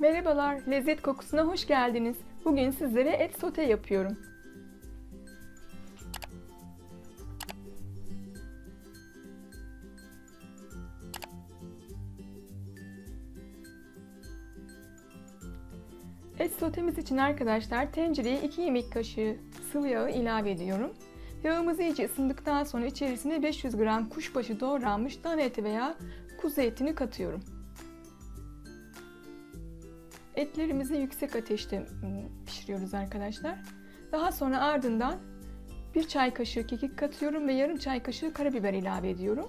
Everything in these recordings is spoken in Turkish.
Merhabalar, lezzet kokusuna hoş geldiniz. Bugün sizlere et sote yapıyorum. Et sotemiz için arkadaşlar tencereye 2 yemek kaşığı sıvı yağı ilave ediyorum. Yağımız iyice ısındıktan sonra içerisine 500 gram kuşbaşı doğranmış dana eti veya kuzu etini katıyorum. Etlerimizi yüksek ateşte pişiriyoruz arkadaşlar. Daha sonra ardından bir çay kaşığı kekik katıyorum ve yarım çay kaşığı karabiber ilave ediyorum.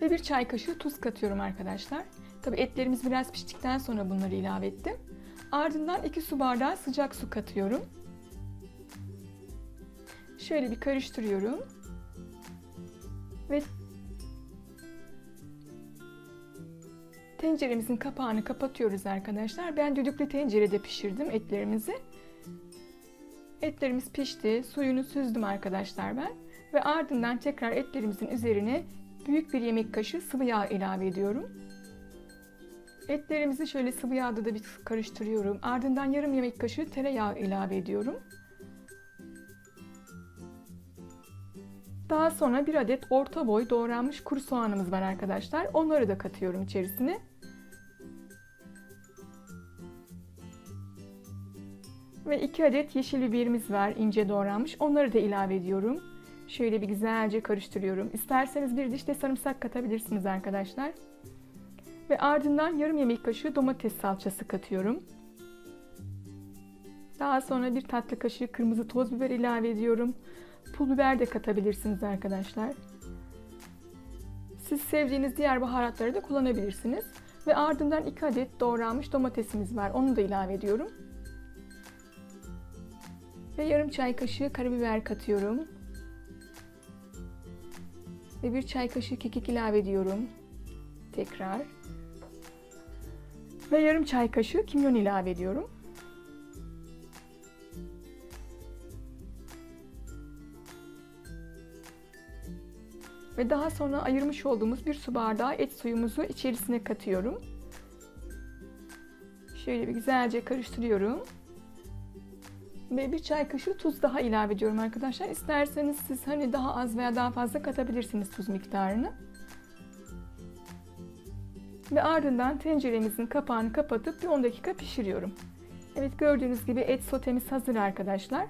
Ve bir çay kaşığı tuz katıyorum arkadaşlar. Tabi etlerimiz biraz piştikten sonra bunları ilave ettim. Ardından 2 su bardağı sıcak su katıyorum. Şöyle bir karıştırıyorum. Ve tenceremizin kapağını kapatıyoruz arkadaşlar. Ben düdüklü tencerede pişirdim etlerimizi. Etlerimiz pişti. Suyunu süzdüm arkadaşlar ben. Ve ardından tekrar etlerimizin üzerine büyük bir yemek kaşığı sıvı yağ ilave ediyorum. Etlerimizi şöyle sıvı yağda da bir karıştırıyorum. Ardından yarım yemek kaşığı tereyağı ilave ediyorum. Daha sonra bir adet orta boy doğranmış kuru soğanımız var arkadaşlar. Onları da katıyorum içerisine. Ve 2 adet yeşil biberimiz var ince doğranmış. Onları da ilave ediyorum. Şöyle bir güzelce karıştırıyorum. İsterseniz bir diş de sarımsak katabilirsiniz arkadaşlar. Ve ardından yarım yemek kaşığı domates salçası katıyorum. Daha sonra bir tatlı kaşığı kırmızı toz biber ilave ediyorum. Pul biber de katabilirsiniz arkadaşlar. Siz sevdiğiniz diğer baharatları da kullanabilirsiniz. Ve ardından 2 adet doğranmış domatesimiz var. Onu da ilave ediyorum. Ve yarım çay kaşığı karabiber katıyorum. Ve bir çay kaşığı kekik ilave ediyorum. Tekrar. Ve yarım çay kaşığı kimyon ilave ediyorum. Ve daha sonra ayırmış olduğumuz bir su bardağı et suyumuzu içerisine katıyorum. Şöyle bir güzelce karıştırıyorum. Ve bir çay kaşığı tuz daha ilave ediyorum arkadaşlar. İsterseniz siz hani daha az veya daha fazla katabilirsiniz tuz miktarını. Ve ardından tenceremizin kapağını kapatıp bir 10 dakika pişiriyorum. Evet gördüğünüz gibi et sotemiz hazır arkadaşlar.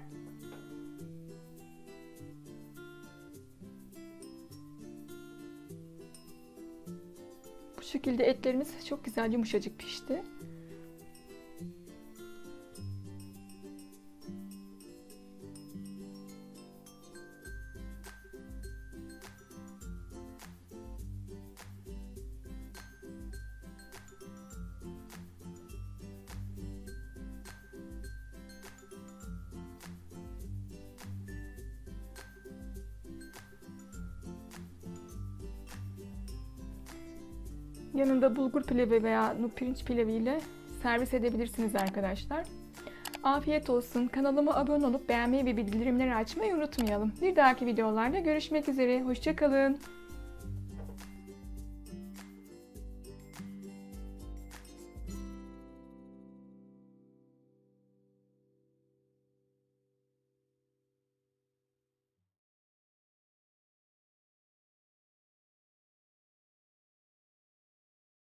Şekilde etlerimiz çok güzel yumuşacık pişti. Yanında bulgur pilavı veya pirinç pilavı ile servis edebilirsiniz arkadaşlar. Afiyet olsun. Kanalıma abone olup beğenmeyi ve bildirimleri açmayı unutmayalım. Bir dahaki videolarda görüşmek üzere. Hoşçakalın.